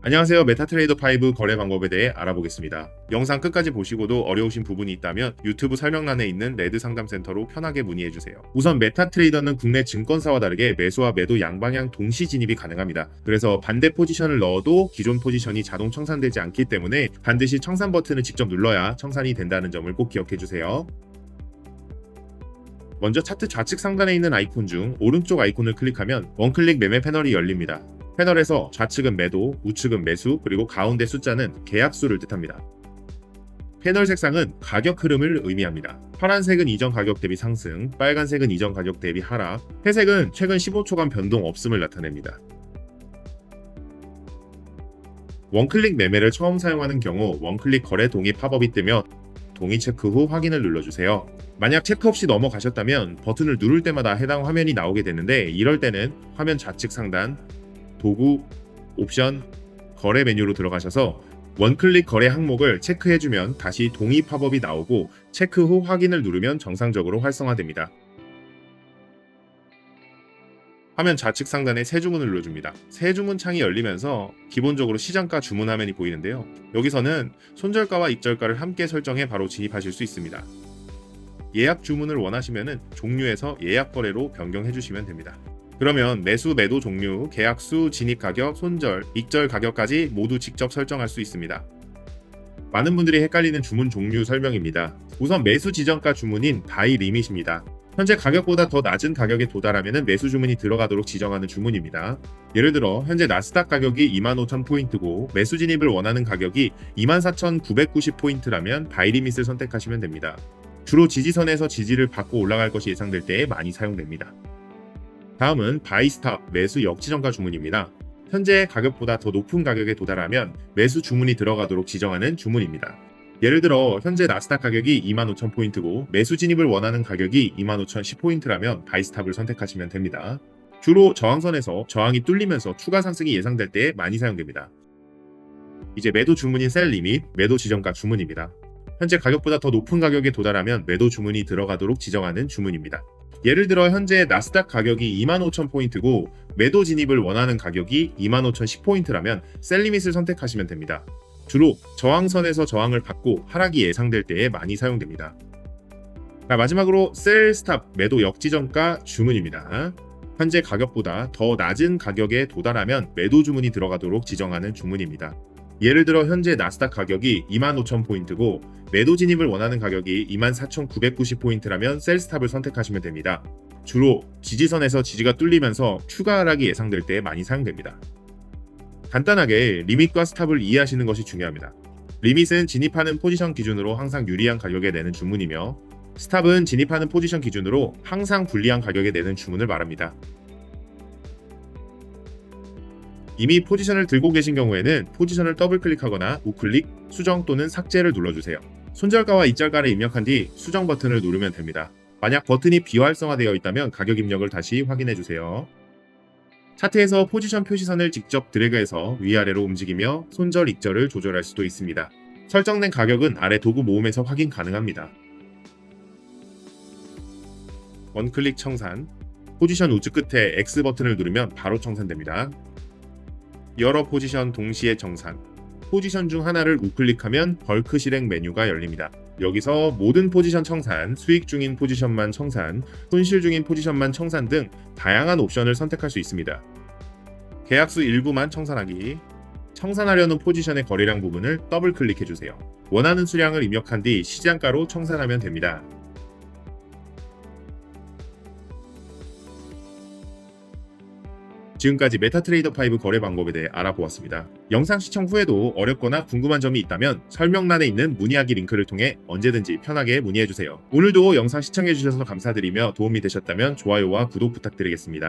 안녕하세요. 메타트레이더 5 거래 방법에 대해 알아보겠습니다. 영상 끝까지 보시고도 어려우신 부분이 있다면 유튜브 설명란에 있는 레드 상담센터로 편하게 문의해 주세요. 우선 메타트레이더는 국내 증권사와 다르게 매수와 매도 양방향 동시 진입이 가능합니다. 그래서 반대 포지션을 넣어도 기존 포지션이 자동 청산되지 않기 때문에 반드시 청산 버튼을 직접 눌러야 청산이 된다는 점을 꼭 기억해 주세요. 먼저 차트 좌측 상단에 있는 아이콘 중 오른쪽 아이콘을 클릭하면 원클릭 매매 패널이 열립니다. 패널에서 좌측은 매도, 우측은 매수, 그리고 가운데 숫자는 계약수를 뜻합니다. 패널 색상은 가격 흐름을 의미합니다. 파란색은 이전 가격 대비 상승, 빨간색은 이전 가격 대비 하락, 회색은 최근 15초간 변동 없음을 나타냅니다. 원클릭 매매를 처음 사용하는 경우 원클릭 거래 동의 팝업이 뜨며 동의 체크 후 확인을 눌러주세요. 만약 체크 없이 넘어가셨다면 버튼을 누를 때마다 해당 화면이 나오게 되는데 이럴 때는 화면 좌측 상단 도구, 옵션, 거래 메뉴로 들어가셔서 원클릭 거래 항목을 체크해주면 다시 동의 팝업이 나오고 체크 후 확인을 누르면 정상적으로 활성화됩니다. 화면 좌측 상단에 새 주문을 눌러줍니다. 새 주문 창이 열리면서 기본적으로 시장가 주문 화면이 보이는데요. 여기서는 손절가와 입절가를 함께 설정해 바로 진입하실 수 있습니다. 예약 주문을 원하시면 종류에서 예약 거래로 변경해 주시면 됩니다. 그러면 매수, 매도 종류, 계약수, 진입 가격, 손절, 익절 가격까지 모두 직접 설정할 수 있습니다. 많은 분들이 헷갈리는 주문 종류 설명입니다. 우선 매수 지정가 주문인 바이 리밋입니다. 현재 가격보다 더 낮은 가격에 도달하면 매수 주문이 들어가도록 지정하는 주문입니다. 예를 들어 현재 나스닥 가격이 25,000포인트고 매수 진입을 원하는 가격이 24,990포인트라면 바이 리밋을 선택하시면 됩니다. 주로 지지선에서 지지를 받고 올라갈 것이 예상될 때 많이 사용됩니다. 다음은 바이스탑 매수 역지정가 주문입니다. 현재 가격보다 더 높은 가격에 도달하면 매수 주문이 들어가도록 지정하는 주문입니다. 예를 들어 현재 나스닥 가격이 25,000포인트고 매수 진입을 원하는 가격이 25,010포인트라면 바이스탑을 선택하시면 됩니다. 주로 저항선에서 저항이 뚫리면서 추가 상승이 예상될 때 많이 사용됩니다. 이제 매도 주문인 셀 리밋, 매도 지정가 주문입니다. 현재 가격보다 더 높은 가격에 도달하면 매도 주문이 들어가도록 지정하는 주문입니다. 예를 들어 현재 나스닥 가격이 25,000포인트고 매도 진입을 원하는 가격이 25,010포인트라면 셀 리밋을 선택하시면 됩니다. 주로 저항선에서 저항을 받고 하락이 예상될 때에 많이 사용됩니다. 자, 마지막으로 셀 스탑 매도 역지정가 주문입니다. 현재 가격보다 더 낮은 가격에 도달하면 매도 주문이 들어가도록 지정하는 주문입니다. 예를 들어 현재 나스닥 가격이 25,000포인트고 매도 진입을 원하는 가격이 24,990포인트라면 셀스탑을 선택하시면 됩니다. 주로 지지선에서 지지가 뚫리면서 추가 하락이 예상될 때 많이 사용됩니다. 간단하게 리밋과 스탑을 이해하시는 것이 중요합니다. 리밋은 진입하는 포지션 기준으로 항상 유리한 가격에 내는 주문이며 스탑은 진입하는 포지션 기준으로 항상 불리한 가격에 내는 주문을 말합니다. 이미 포지션을 들고 계신 경우에는 포지션을 더블 클릭하거나 우클릭, 수정 또는 삭제를 눌러주세요. 손절가와 입절가를 입력한 뒤 수정 버튼을 누르면 됩니다. 만약 버튼이 비활성화되어 있다면 가격 입력을 다시 확인해 주세요. 차트에서 포지션 표시선을 직접 드래그해서 위아래로 움직이며 손절 익절을 조절할 수도 있습니다. 설정된 가격은 아래 도구 모음에서 확인 가능합니다. 원클릭 청산 포지션 우측 끝에 X 버튼을 누르면 바로 청산됩니다. 여러 포지션 동시에 청산 포지션 중 하나를 우클릭하면 벌크 실행 메뉴가 열립니다. 여기서 모든 포지션 청산, 수익 중인 포지션만 청산, 손실 중인 포지션만 청산 등 다양한 옵션을 선택할 수 있습니다. 계약수 일부만 청산하기, 청산하려는 포지션의 거래량 부분을 더블 클릭해 주세요. 원하는 수량을 입력한 뒤 시장가로 청산하면 됩니다. 지금까지 메타트레이더 5 거래 방법에 대해 알아보았습니다. 영상 시청 후에도 어렵거나 궁금한 점이 있다면 설명란에 있는 문의하기 링크를 통해 언제든지 편하게 문의해주세요. 오늘도 영상 시청해주셔서 감사드리며 도움이 되셨다면 좋아요와 구독 부탁드리겠습니다.